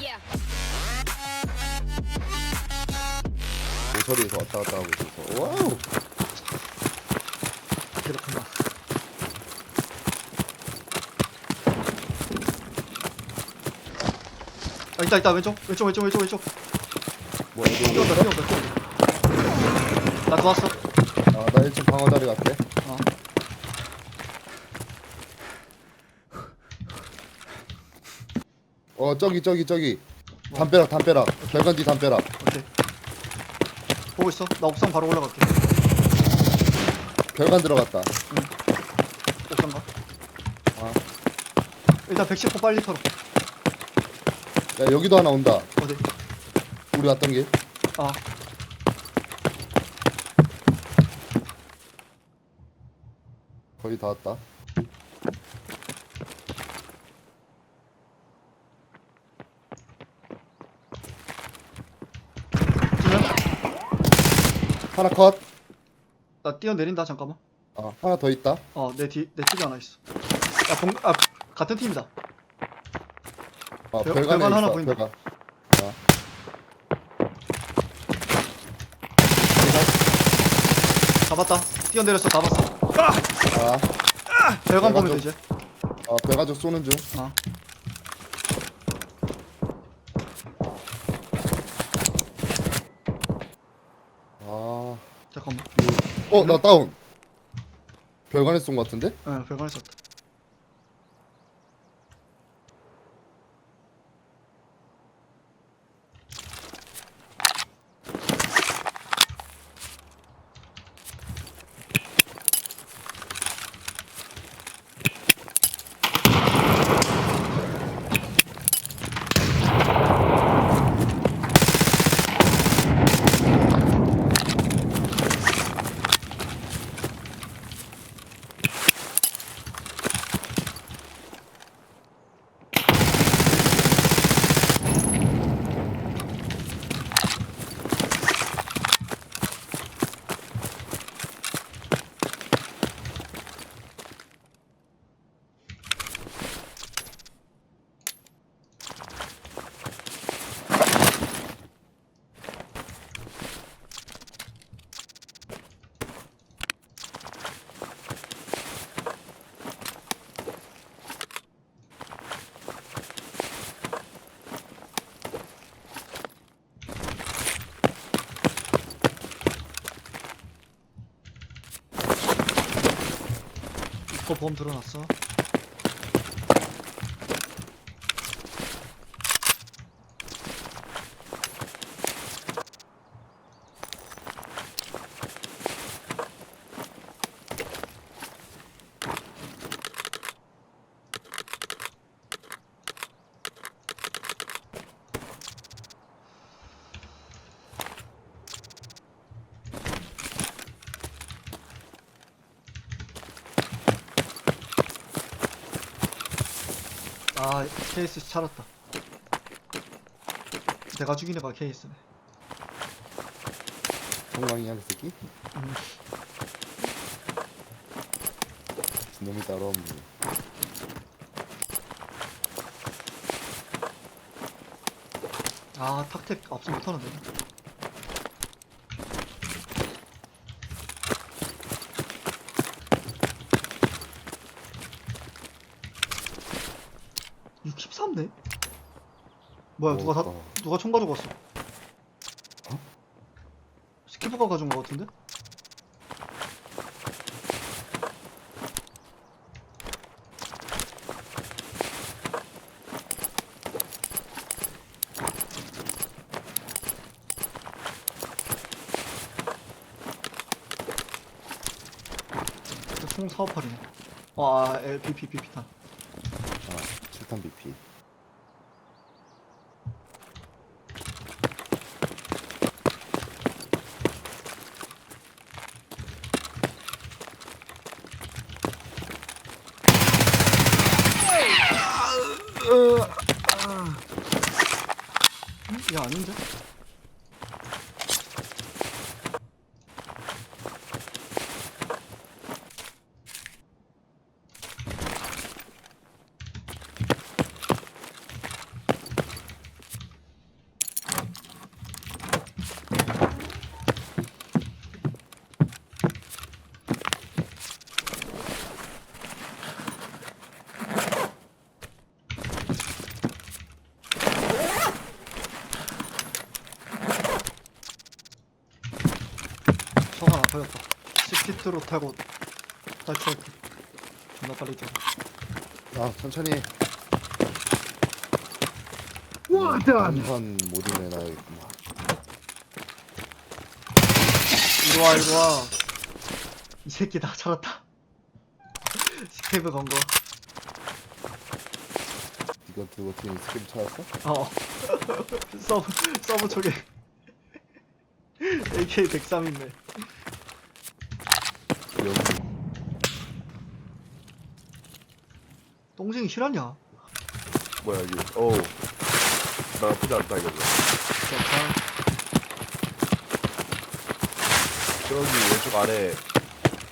Yeah. 모서리에서 왔다 갔다 하고 있어서. 와우! 그렇구나. 아 있다 있다. 왼쪽 왼쪽 왼쪽 왼쪽 왼쪽. 뭐야 이거 뛰어온다 뛰어온다 뛰어온다. 나 도왔어. 아나 1층 방어 자리 갈게 어 저기 저기 저기. 담벼락 담벼락. 별관 뒤 담벼락. 오케이. 보고 있어. 나 옥상 바로 올라갈게. 별관 들어갔다. 옥상 가 아. 일단 110호 빨리 털어. 야 여기도 하나 온다. 어디? 우리 왔던 길. 아. 거의 다 왔다 하나 컷. 나 뛰어내린다 잠깐만. 아, 하나 더 있다. 어내 뒤 내 쪽에 하나 있어. 야 동, 아 같은 팀이다. 아 별- 별관에 별관 하나 있어 보인다. 별관. 아, 잡았다. 뛰어내렸어 잡았어. 아, 별관 보면 별관 되지. 아 별가족 쏘는 중. 어 아, 잠깐만 어, 나 다운. 별관에 쏜 것 같은데? 응 별관에 썼다 보험 들어놨어 아 케이스 살았다 내가 죽인 애가 케이스네 동강이야, 그 새끼? 음. 놈이 따로 없네. 아 탁택 없으면 못하는데 육 13네? 뭐야 누가 다 어, 누가 총 가지고 왔어? 스키프가 가져온 거 같은데? 총 사업팔이네. 아, LPP, PP탄. 아, 7탄 BP. 야, 아닌데? 기다렸다. 시티트로 타고 탈출할게. 존나 빨리 타고. 아 천천히 Well done. 한번 못 이내놔야겠구만 이리 와 이리 와. 이 새끼 다 찾았다. 스케이브 건 거. 이거 들고 팀 스킵 찾았어? 어. 서브 서브 쪽에 AK 103 있네. 여기 똥쟁이 실화냐? 뭐야. 오. 나 나쁘지 않다 이거. 좋다. 저기 왼쪽 아래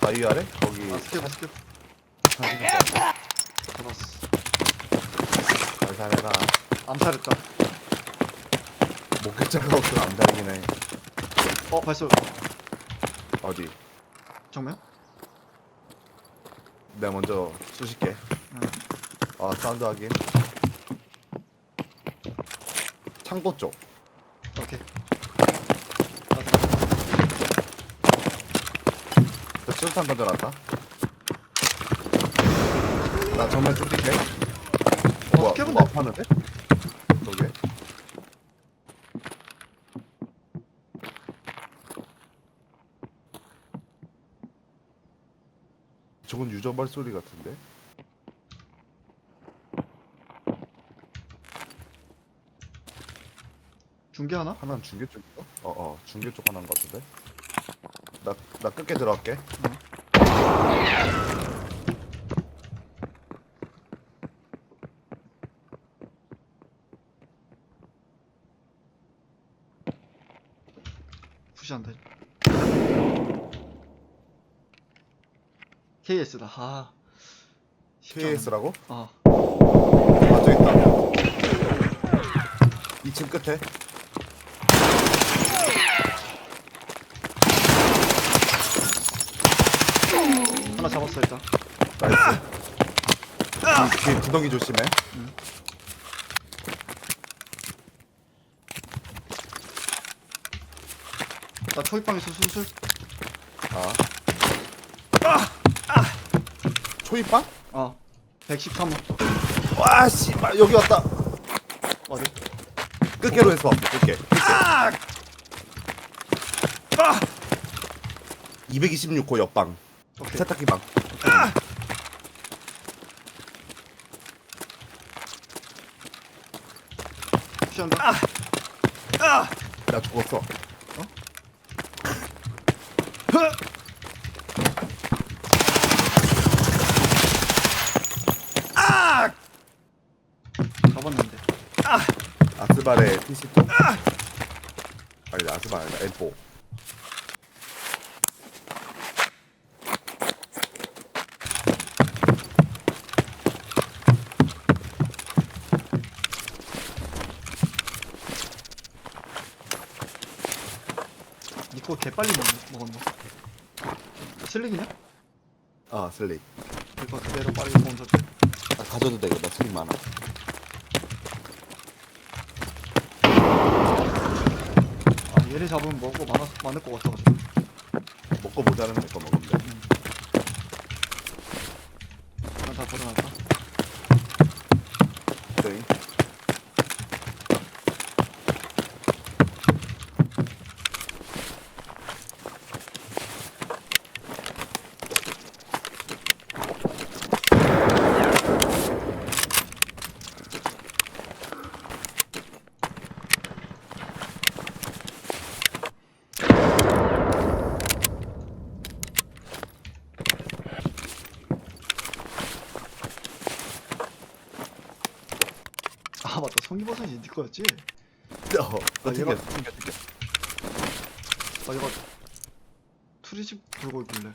바위 아래 거기 아 스케이브 스케이브. 잡았어. 발산해라. 암살했다. 목격자가 없으면 암살이긴 해. 어 발소 어디? 정면? 내가 먼저 쑤실게. 응. 아 사운드 하긴. 창고 쪽. 오케이. 저 수류탄 던져놨다. 나 정면 쑤실게. 어, 뭐야? 뭐 아파하는데? 저게? 저건 유저발 소리 같은데? 중계 하나? 하나는 중계 쪽인가? 어어 중계 쪽 하나인 것 같은데? 나, 나 끝게 들어갈게 푸시한다. KS다. 아. 쉽지. KS라고? 아. 아 저기 있다 2층 끝에 하나 잡았어 일단. 나이스 이 뒤에 구덩이 조심해 나 초입방에서 술술. 아 초입방? 어. 113호. 와 씨발 여기 왔다 어디? 끝게로 해서 끝게 아! 226호 옆방 오케이. 세탁기 방 푸시한다. 나 죽었어 잡았는데. 아스발의 PC2 아니다 아스발 아니다 M4 니코 개 빨리 먹, 먹었네. 슬릭이냐? 아 슬릭 이거 그대로 빨리 본서 때. 나 가져도 돼 이거 나 스킵 많아 얘를 잡으면 먹고 많아 많을 것 같아가지고. 먹고 모자는 내거 먹으면 돼 일단 다 버려놨다. 땡. 아 이 버섯이 니 거였지? 어, 아, 나 얘가- 튕겨 튕겨 아 얘가 투리집 들고 있길래.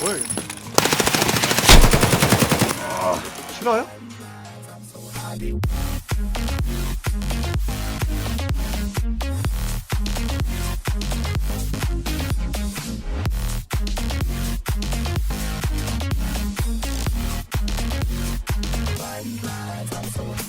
뭐야 이거 싫어요?